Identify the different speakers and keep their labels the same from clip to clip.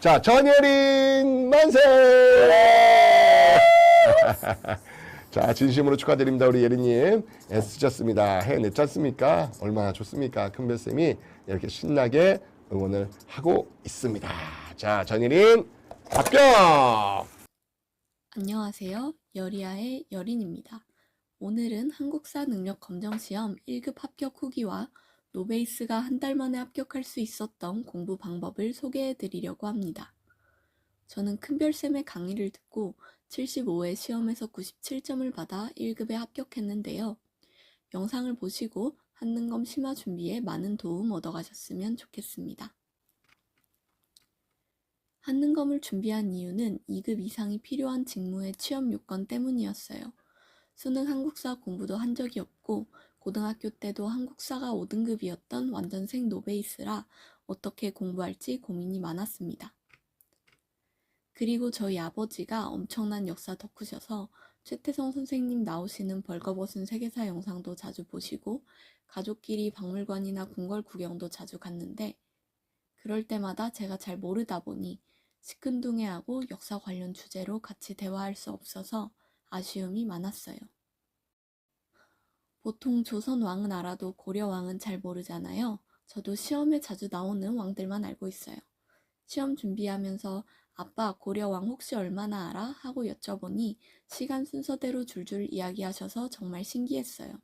Speaker 1: 자, 전예린 만세! 자, 진심으로 축하드립니다. 우리 예린님. 애쓰셨습니다. 해냈지 않습니까? 얼마나 좋습니까? 큰별쌤이 이렇게 신나게 응원을 하고 있습니다. 자, 전예린 합격!
Speaker 2: 안녕하세요. 여리아의 여린입니다. 오늘은 한국사 능력 검정 시험 1급 합격 후기와 노베이스가 한 달 만에 합격할 수 있었던 공부 방법을 소개해 드리려고 합니다. 저는 큰별쌤의 강의를 듣고 75회 시험에서 97점을 받아 1급에 합격했는데요. 영상을 보시고 한능검 심화 준비에 많은 도움 얻어가셨으면 좋겠습니다. 한능검을 준비한 이유는 2급 이상이 필요한 직무의 취업 요건 때문이었어요. 수능 한국사 공부도 한 적이 없고 고등학교 때도 한국사가 5등급이었던 완전생 노베이스라 어떻게 공부할지 고민이 많았습니다. 그리고 저희 아버지가 엄청난 역사 덕후셔서 최태성 선생님 나오시는 벌거벗은 세계사 영상도 자주 보시고 가족끼리 박물관이나 궁궐 구경도 자주 갔는데 그럴 때마다 제가 잘 모르다 보니 시큰둥해하고 역사 관련 주제로 같이 대화할 수 없어서 아쉬움이 많았어요. 보통 조선 왕은 알아도 고려 왕은 잘 모르잖아요. 저도 시험에 자주 나오는 왕들만 알고 있어요. 시험 준비하면서 아빠 고려 왕 혹시 얼마나 알아? 하고 여쭤보니 시간 순서대로 줄줄 이야기하셔서 정말 신기했어요.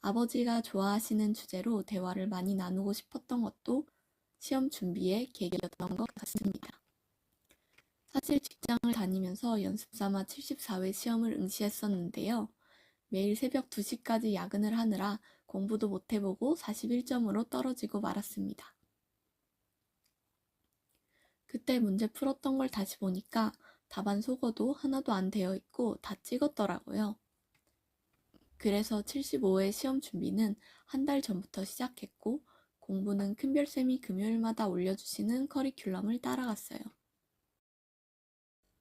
Speaker 2: 아버지가 좋아하시는 주제로 대화를 많이 나누고 싶었던 것도 시험 준비의 계기였던 것 같습니다. 사실 직장을 다니면서 연습 삼아 74회 시험을 응시했었는데요. 매일 새벽 2시까지 야근을 하느라 공부도 못 해보고 41점으로 떨어지고 말았습니다. 그때 문제 풀었던 걸 다시 보니까 답안 속어도 하나도 안 되어 있고 다 찍었더라고요. 그래서 75회 시험 준비는 한 달 전부터 시작했고 공부는 큰별쌤이 금요일마다 올려주시는 커리큘럼을 따라갔어요.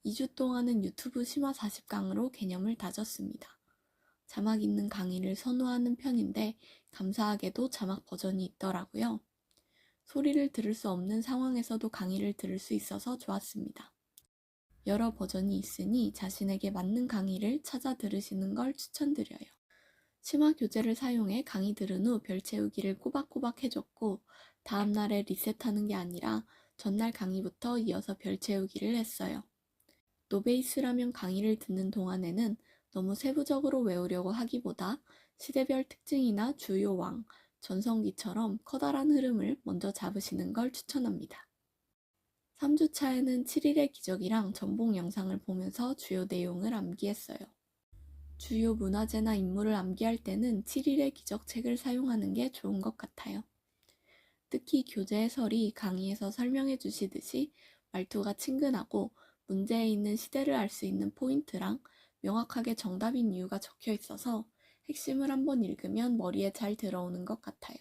Speaker 2: 2주 동안은 유튜브 심화 40강으로 개념을 다졌습니다. 자막 있는 강의를 선호하는 편인데 감사하게도 자막 버전이 있더라고요. 소리를 들을 수 없는 상황에서도 강의를 들을 수 있어서 좋았습니다. 여러 버전이 있으니 자신에게 맞는 강의를 찾아 들으시는 걸 추천드려요. 심화 교재를 사용해 강의 들은 후 별 채우기를 꼬박꼬박 해줬고 다음날에 리셋하는 게 아니라 전날 강의부터 이어서 별 채우기를 했어요. 노베이스라면 강의를 듣는 동안에는 너무 세부적으로 외우려고 하기보다 시대별 특징이나 주요 왕, 전성기처럼 커다란 흐름을 먼저 잡으시는 걸 추천합니다. 3주차에는 7일의 기적이랑 전복 영상을 보면서 주요 내용을 암기했어요. 주요 문화재나 인물을 암기할 때는 7일의 기적 책을 사용하는 게 좋은 것 같아요. 특히 교재 해설이 강의에서 설명해 주시듯이 말투가 친근하고 문제에 있는 시대를 알 수 있는 포인트랑 명확하게 정답인 이유가 적혀 있어서 핵심을 한번 읽으면 머리에 잘 들어오는 것 같아요.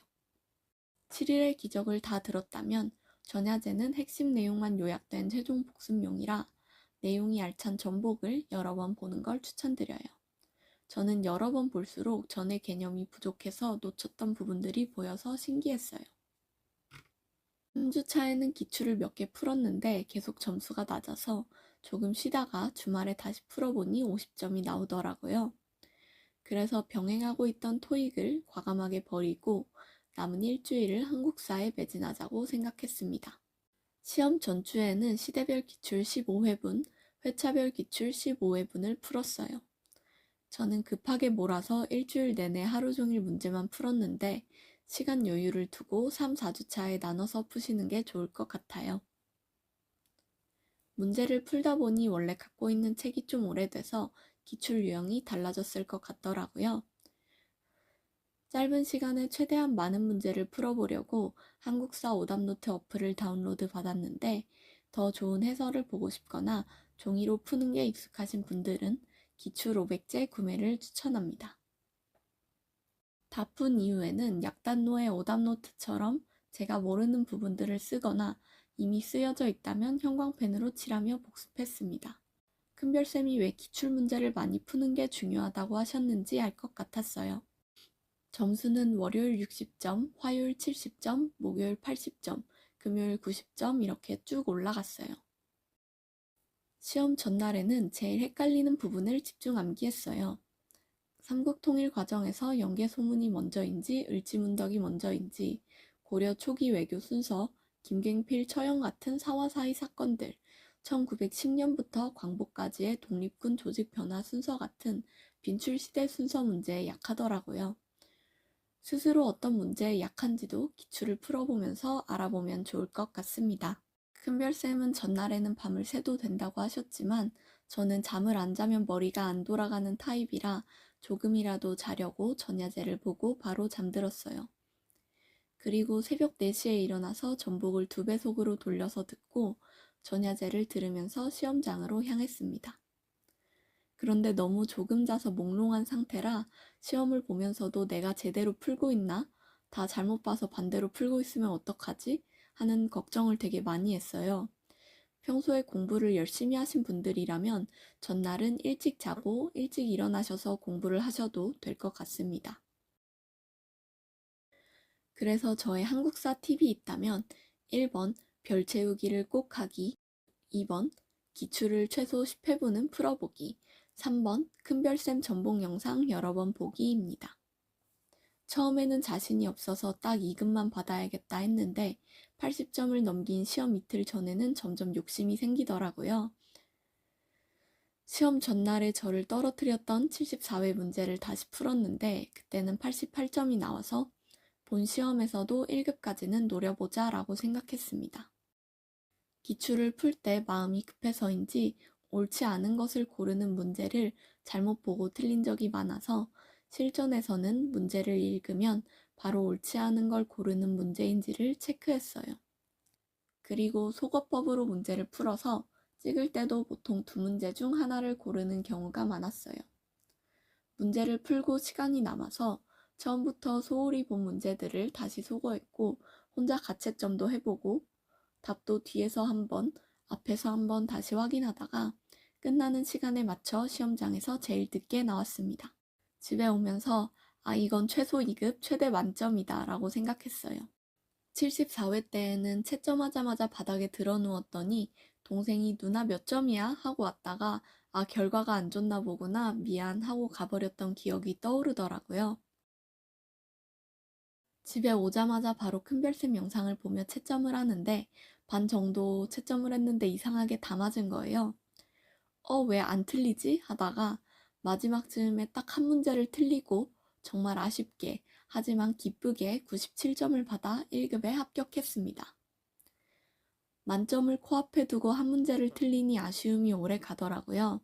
Speaker 2: 7일의 기적을 다 들었다면 전야제는 핵심 내용만 요약된 최종 복습용이라 내용이 알찬 전복을 여러 번 보는 걸 추천드려요. 저는 여러 번 볼수록 전의 개념이 부족해서 놓쳤던 부분들이 보여서 신기했어요. 3주차에는 기출을 몇 개 풀었는데 계속 점수가 낮아서 조금 쉬다가 주말에 다시 풀어보니 50점이 나오더라고요. 그래서 병행하고 있던 토익을 과감하게 버리고 남은 일주일을 한국사에 매진하자고 생각했습니다. 시험 전주에는 시대별 기출 15회분, 회차별 기출 15회분을 풀었어요. 저는 급하게 몰아서 일주일 내내 하루 종일 문제만 풀었는데 시간 여유를 두고 3, 4주차에 나눠서 푸시는 게 좋을 것 같아요. 문제를 풀다 보니 원래 갖고 있는 책이 좀 오래돼서 기출 유형이 달라졌을 것 같더라고요. 짧은 시간에 최대한 많은 문제를 풀어보려고 한국사 오답노트 어플을 다운로드 받았는데 더 좋은 해설을 보고 싶거나 종이로 푸는 게 익숙하신 분들은 기출 500제 구매를 추천합니다. 다 푼 이후에는 약단노의 오답노트처럼 제가 모르는 부분들을 쓰거나 이미 쓰여져 있다면 형광펜으로 칠하며 복습했습니다. 큰별쌤이 왜 기출문제를 많이 푸는 게 중요하다고 하셨는지 알 것 같았어요. 점수는 월요일 60점, 화요일 70점, 목요일 80점, 금요일 90점 이렇게 쭉 올라갔어요. 시험 전날에는 제일 헷갈리는 부분을 집중 암기했어요. 삼국 통일 과정에서 영계 소문이 먼저인지 을지문덕이 먼저인지 고려 초기 외교 순서, 김갱필 처형 같은 사화사의 사건들, 1910년부터 광복까지의 독립군 조직 변화 순서 같은 빈출 시대 순서 문제에 약하더라고요. 스스로 어떤 문제에 약한지도 기출을 풀어보면서 알아보면 좋을 것 같습니다. 큰별쌤은 전날에는 밤을 새도 된다고 하셨지만 저는 잠을 안 자면 머리가 안 돌아가는 타입이라 조금이라도 자려고 전야제를 보고 바로 잠들었어요. 그리고 새벽 4시에 일어나서 전복을 두 배속으로 돌려서 듣고 전야제를 들으면서 시험장으로 향했습니다. 그런데 너무 조금 자서 몽롱한 상태라 시험을 보면서도 내가 제대로 풀고 있나? 다 잘못 봐서 반대로 풀고 있으면 어떡하지? 하는 걱정을 되게 많이 했어요. 평소에 공부를 열심히 하신 분들이라면 전날은 일찍 자고 일찍 일어나셔서 공부를 하셔도 될 것 같습니다. 그래서 저의 한국사 팁이 있다면 1번 별 채우기를 꼭 하기 2번 기출을 최소 10회분은 풀어보기 3번 큰별쌤 전봉 영상 여러 번 보기입니다. 처음에는 자신이 없어서 딱 2급만 받아야겠다 했는데 80점을 넘긴 시험 이틀 전에는 점점 욕심이 생기더라고요. 시험 전날에 저를 떨어뜨렸던 74회 문제를 다시 풀었는데 그때는 88점이 나와서 본 시험에서도 1급까지는 노려보자 라고 생각했습니다. 기출을 풀 때 마음이 급해서인지 옳지 않은 것을 고르는 문제를 잘못 보고 틀린 적이 많아서 실전에서는 문제를 읽으면 바로 옳지 않은 걸 고르는 문제인지를 체크했어요. 그리고 속어법으로 문제를 풀어서 찍을 때도 보통 두 문제 중 하나를 고르는 경우가 많았어요. 문제를 풀고 시간이 남아서 처음부터 소홀히 본 문제들을 다시 소거했고 혼자 가채점도 해보고 답도 뒤에서 한 번, 앞에서 한번 다시 확인하다가 끝나는 시간에 맞춰 시험장에서 제일 늦게 나왔습니다. 집에 오면서 아, 이건 최소 2급 최대 만점이다 라고 생각했어요. 74회 때에는 채점하자마자 바닥에 드러 누웠더니 동생이 누나 몇 점이야? 하고 왔다가 아, 결과가 안 좋나 보구나 미안 하고 가버렸던 기억이 떠오르더라고요. 집에 오자마자 바로 큰별쌤 영상을 보며 채점을 하는데 반 정도 채점을 했는데 이상하게 다 맞은 거예요. 어, 왜 안 틀리지? 하다가 마지막 즈음에 딱 한 문제를 틀리고 정말 아쉽게 하지만 기쁘게 97점을 받아 1급에 합격했습니다. 만점을 코앞에 두고 한 문제를 틀리니 아쉬움이 오래 가더라고요.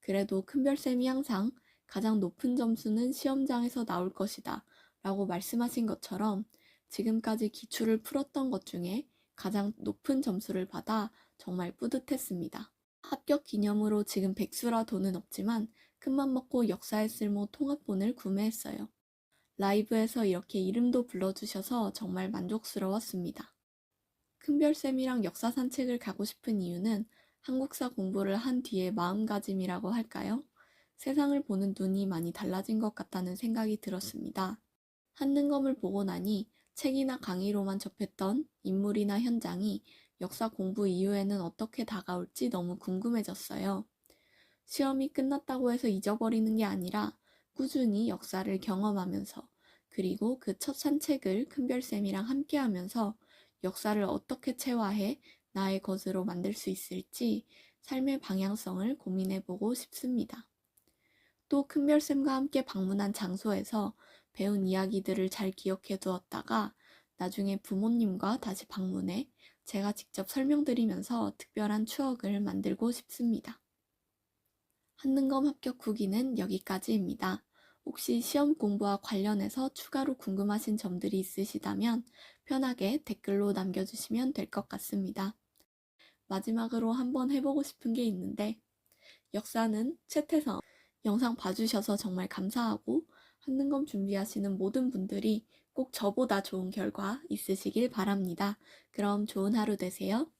Speaker 2: 그래도 큰별쌤이 항상 가장 높은 점수는 시험장에서 나올 것이다 라고 말씀하신 것처럼 지금까지 기출을 풀었던 것 중에 가장 높은 점수를 받아 정말 뿌듯했습니다. 합격 기념으로 지금 백수라 돈은 없지만 큰맘 먹고 역사의 쓸모 통합본을 구매했어요. 라이브에서 이렇게 이름도 불러주셔서 정말 만족스러웠습니다. 큰별쌤이랑 역사 산책을 가고 싶은 이유는 한국사 공부를 한 뒤의 마음가짐이라고 할까요? 세상을 보는 눈이 많이 달라진 것 같다는 생각이 들었습니다. 한능검을 보고 나니 책이나 강의로만 접했던 인물이나 현장이 역사 공부 이후에는 어떻게 다가올지 너무 궁금해졌어요. 시험이 끝났다고 해서 잊어버리는 게 아니라 꾸준히 역사를 경험하면서 그리고 그 첫 산책을 큰별쌤이랑 함께 하면서 역사를 어떻게 체화해 나의 것으로 만들 수 있을지 삶의 방향성을 고민해 보고 싶습니다. 또 큰별쌤과 함께 방문한 장소에서 배운 이야기들을 잘 기억해 두었다가 나중에 부모님과 다시 방문해 제가 직접 설명드리면서 특별한 추억을 만들고 싶습니다. 한능검 합격 후기는 여기까지입니다. 혹시 시험 공부와 관련해서 추가로 궁금하신 점들이 있으시다면 편하게 댓글로 남겨주시면 될 것 같습니다. 마지막으로 한번 해보고 싶은 게 있는데 역사는 최태성 영상 봐주셔서 정말 감사하고 한능검 준비하시는 모든 분들이 꼭 저보다 좋은 결과 있으시길 바랍니다. 그럼 좋은 하루 되세요.